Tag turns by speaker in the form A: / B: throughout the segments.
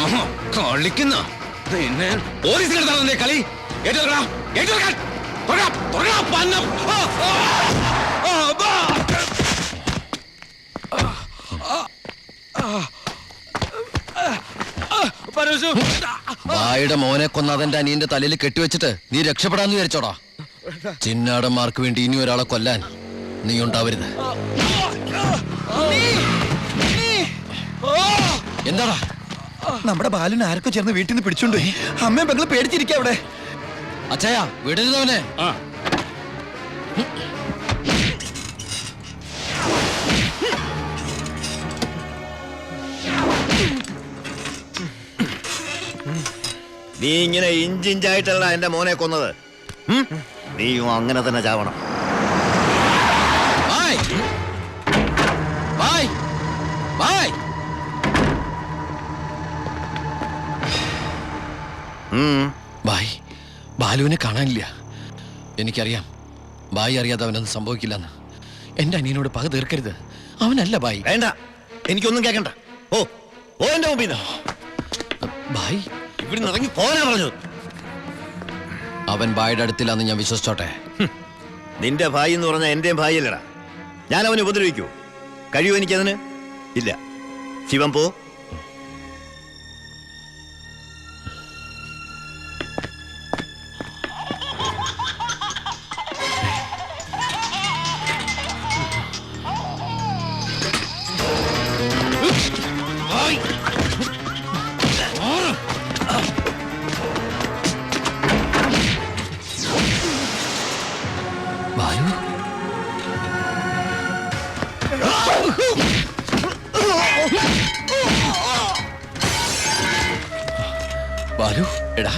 A: ആഹാ, കളിക്കുന്ന. പിന്നെ പോലീസിനെടുത്താണോ കളി. ഗേറ്റ് ഏറ്റെടുക്കാൻ തുടങ്ങാം തുടങ്ങാം പന്നം ആ, ആ, ആ, ബാ. പരമശിവ
B: വായുടെ മോനെ കൊന്ന അതെന്റെ അനിയന്റെ തലയിൽ കെട്ടിവെച്ചിട്ട് നീ രക്ഷപ്പെടാന്ന് വിചാരിച്ചോടാ. ചിന്നാടന്മാർക്ക് വേണ്ടി ഇനി ഒരാളെ കൊല്ലാൻ നീ ഉണ്ടാവരുത്. എന്താടാ?
C: നമ്മുടെ ബാലൻ ആരൊക്കെ ചേർന്ന് വീട്ടിൽ നിന്ന് പിടിച്ചോണ്ട് അമ്മയും പെങ്ങൾ പേടിച്ചിരിക്കുക അവിടെ.
B: അച്ഛയ വിടരുതവനെ
D: നീ ഇങ്ങനെ ഇഞ്ചിഞ്ചായിട്ടല്ല എന്റെ മോനെ കൊന്നത്. നീയും അങ്ങനെ തന്നെ ചാവണം.
B: ബായ്. ബാലുവിനെ കാണാനില്ല. എനിക്കറിയാം. ബായി അറിയാതെ അവനൊന്നും സംഭവിക്കില്ലെന്ന്. എന്റെ അനിയനോട് പക തീർക്കരുത്. അവനല്ല ബായി.
D: വേണ്ട. എനിക്കൊന്നും കേക്കണ്ട. ഓ ഓ എന്റെ മുമ്പിൽ
B: ബായ്.
D: ഇവിടുന്ന് ഇറങ്ങി പോരാ പറഞ്ഞു.
B: അവൻ ഭായിയുടെ അടുത്തില്ലാന്ന് ഞാൻ വിശ്വസിച്ചോട്ടെ?
D: നിന്റെ ഭായി എന്ന് പറഞ്ഞാൽ എന്റെയും ഭായിയല്ലടാ. ഞാൻ അവനെ ഉപദ്രവിക്കൂ. കഴിയുമോ എനിക്കതിന്? ഇല്ല. ശിവം പോ.
B: ബാലു ബാലു എടാ!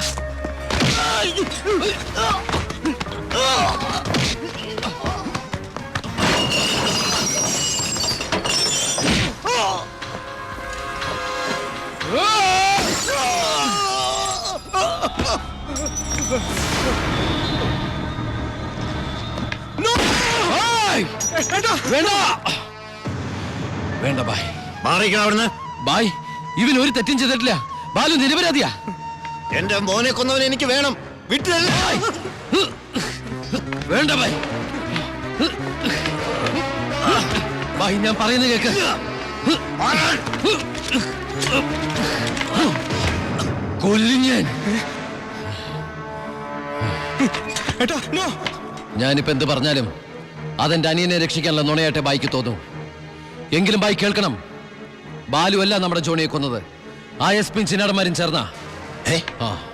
B: വേണ്ട. വേണ്ട ബായ്.
D: മാറിക്കണം അവിടുന്ന്.
B: ബായ് ഇവൻ ഒരു തെറ്റും ചെയ്തിട്ടില്ല. ബാലു നിരപരാധിയാ.
D: എന്റെ മോനെ കൊന്നവൻ എനിക്ക് വേണം. വിട്ടില്ല
B: വേണ്ട ബായ്. ബായ് ഞാൻ പറയുന്നത് കേക്ക്. കൊല്ലും ഞാൻ.
C: ഏട്ടാ നോ.
B: ഞാനിപ്പോ എന്ത് പറഞ്ഞാലും അതെന്റെ അനിയനെ രക്ഷിക്കാനുള്ള നുണയായിട്ടെ ബായിക്ക് തോന്നും. എങ്കിലും ബായി കേൾക്കണം. ബാലു അല്ല നമ്മുടെ ജോണിയെ കൊന്നത്. ആ എസ് പി ചിന്നാടന്മാരും ചേർന്നാ.
D: ഏ?
B: ആ.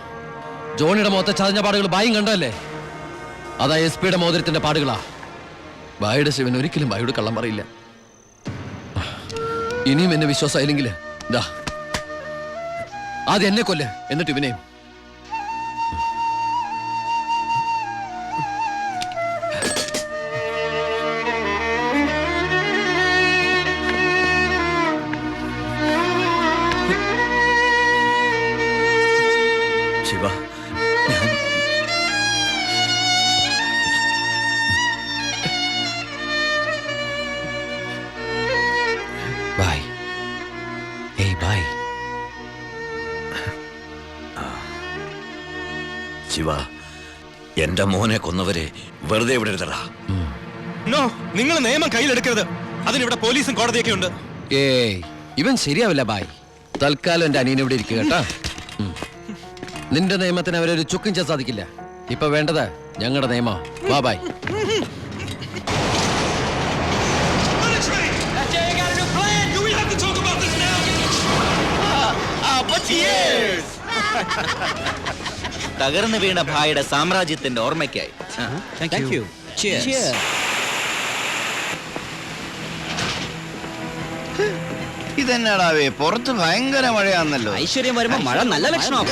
B: ജോണിയുടെ മൊത്ത ചതഞ്ഞ പാടുകൾ ബായും കണ്ടല്ലേ അതാ എസ് പിയുടെ മോതിരത്തിന്റെ പാടുകളാ. ബായുടെ ശിവൻ ഒരിക്കലും ബായോട് കള്ളം പറയില്ല. ഇനിയും എന്നെ വിശ്വാസമായില്ലെങ്കിൽ ദാ. ആദ്യം എന്നെ കൊല്ല് എന്നിട്ട് ഇവനെയും.
D: ശിവ എന്റെ മോനെ കൊന്നവരെ വെറുതെ വിടരുതടാ
A: നോ നിങ്ങൾ നിയമം കയ്യിലെടുക്കരുത്. അതിനിവിടെ പോലീസും കോടതിയൊക്കെ ഉണ്ട്.
B: ഏയ് ഇവൻ ശരിയാവില്ല ബായ്. തൽക്കാലം എന്റെ അനിയൻ ഇവിടെ ഇരിക്കുക കേട്ടാ. നിന്റെ നിയമത്തിന് അവരൊരു ചുക്കും ചെയ്യാൻ സാധിക്കില്ല. ഇപ്പൊ വേണ്ടത് ഞങ്ങളുടെ നിയമം. വാ ബായ്.
E: തകർന്നു വീണ ഭായിയുടെ സാമ്രാജ്യത്തിന്റെ ഓർമ്മയ്ക്കായി. താങ്ക് യു
F: ഇതെന്നാടാവേ പുറത്ത് ഭയങ്കര മഴയാന്നല്ലോ.
E: ഐശ്വര്യം വരുമ്പോ മഴ നല്ല ലക്ഷണമാ.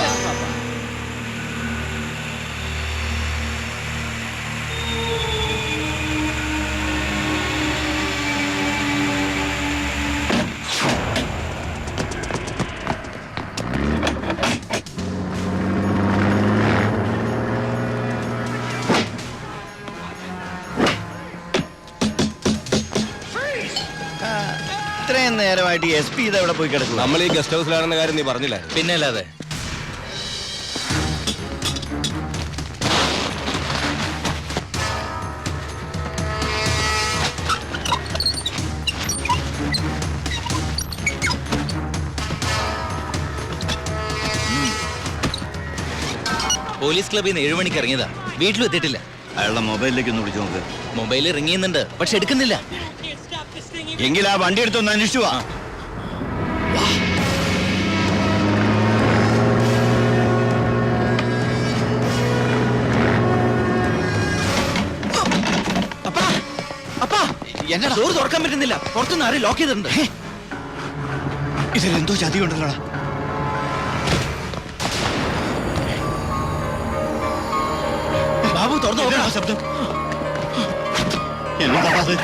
F: നേരമായിട്ട് എസ് പി ഇത് എവിടെ പോയി കിടക്കുന്നു
A: നമ്മൾ ഈ ഗസ്റ്റ് ഹൗസിലാണെന്ന കാര്യം നീ പറഞ്ഞില്ലേ?
E: പിന്നെ അല്ലാതെ പോലീസ് ക്ലബിൽ നിന്ന് ഏഴു മണിക്ക് ഇറങ്ങിയതാ. വീട്ടിലും എത്തിയിട്ടില്ല.
F: അയാളുടെ മൊബൈലിലേക്ക് ഒന്ന് വിളിച്ചു നോക്ക്.
E: മൊബൈൽ റിങ് ചെയ്യുന്നുണ്ട് പക്ഷെ എടുക്കുന്നില്ല.
F: എങ്കിൽ ആ വണ്ടി എടുത്തൊന്ന് അന്വേഷിച്ചു വാ.
E: എന്നാ ഡോർ തുറക്കാൻ പറ്റുന്നില്ല. പുറത്തുനിന്ന് ആരും ലോക്ക് ചെയ്തിട്ടുണ്ട്.
C: ഇതിലെന്തോ ചതി ഉണ്ടല്ലോടാ
E: ബാബു തുറന്നു
C: ശബ്ദം?
F: എന്താ അത്?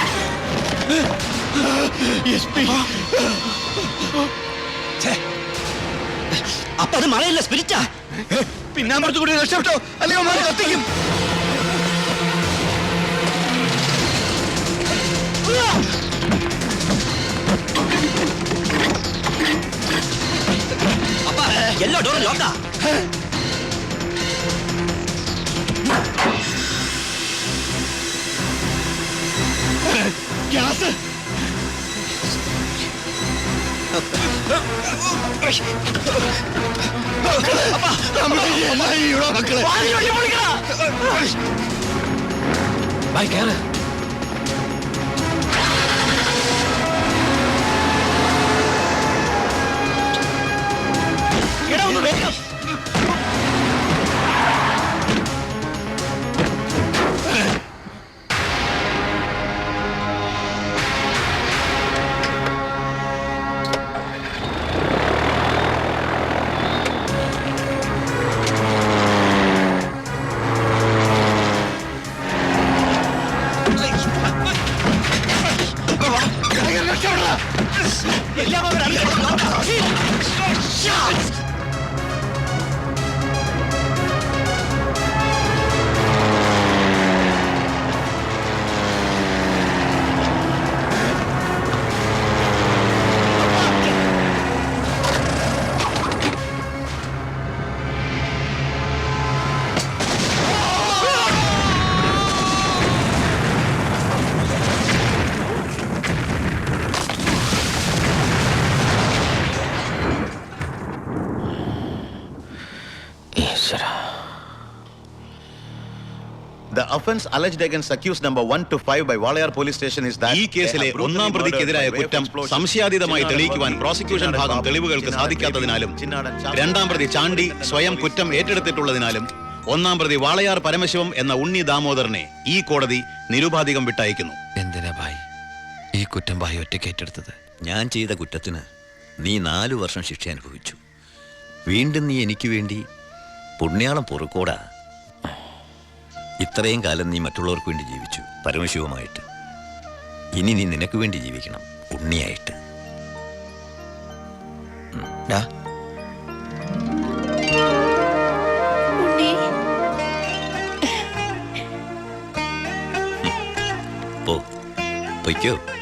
E: അപ്പൊ അത് മഴയില്ല സ്പിരിറ്റാ.
C: പിന്നാമ്പുറത്ത് കൂടി രക്ഷപ്പെട്ടോ? അല്ലെങ്കിൽ മഴ കത്തിക്കും?
E: അപ്പ എല്ലാ ഡോറും ലോക്കാ.
C: ഗ്യാസ്.
B: ബായ് കേറ്
G: offense alleged against accused number 1 to 5 by Walayar police station is that
H: ഈ കേസിലെ ഒന്നാം പ്രതിക്കെതിരായ കുറ്റം സംശയാതീതമായി തെളിയിക്കുവാൻ പ്രോസിക്യൂഷൻ ഭാഗം തെളിവുകൾക്ക് സാധിക്കാത്തതിനാലും രണ്ടാം പ്രതി ചാണ്ടി സ്വയം കുറ്റം ഏറ്റെടുത്തിട്ടുള്ളതിനാലും ഒന്നാം പ്രതി വാളയാർ പരമശിവം എന്ന ഉണ്ണി ദാമോദരനെ ഈ കോടതി നിരുപാധികം വിട്ടയക്കുന്നു.
B: എന്തിനാ ബായ് ഈ കുറ്റം ബായ് ഒറ്റയ്ക്ക് ഏറ്റെടുത്തത്?
D: ഞാൻ ചെയ്ത കുറ്റത്തിന് നീ നാലു വർഷം ശിക്ഷ അനുഭവിച്ചു. വീണ്ടും നീ എനിക്ക് വേണ്ടി പുണ്യാളം പൊറുക്കോടാ. ഇത്രയും കാലം നീ മറ്റുള്ളവർക്ക് വേണ്ടി ജീവിച്ചു. പരമശിവമായിട്ട്. ഇനി നീ നിനക്ക് വേണ്ടി ജീവിക്കണം. ഉണ്ണിയായിട്ട്. പോ. പൊയ്ക്കോ.